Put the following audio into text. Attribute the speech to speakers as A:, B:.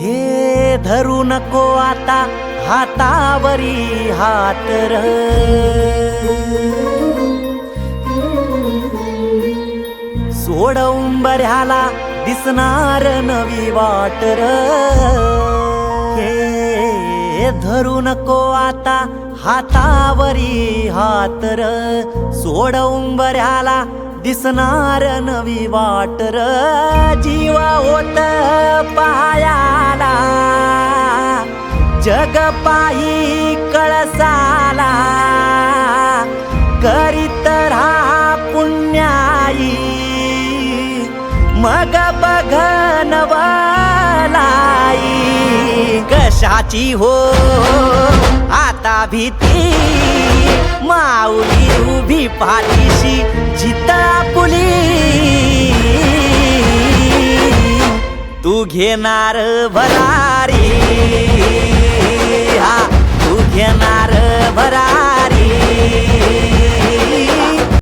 A: हे धरू नको आता हातावरी हात सोडवून बऱ्याला दिसणार नवी वाटर हे धरू नको आता हातावरी हातर सोडवून बऱ्याला दिसणार नवी वाटर जीवा होत पहा जगपाई कळसाला करीत राहा पुण्याई. मग बघनवलाई कशाची हो आता भीती. माऊली उभी पाठीशी जिता पुली. तू घेणार भरारी. घेणार भरा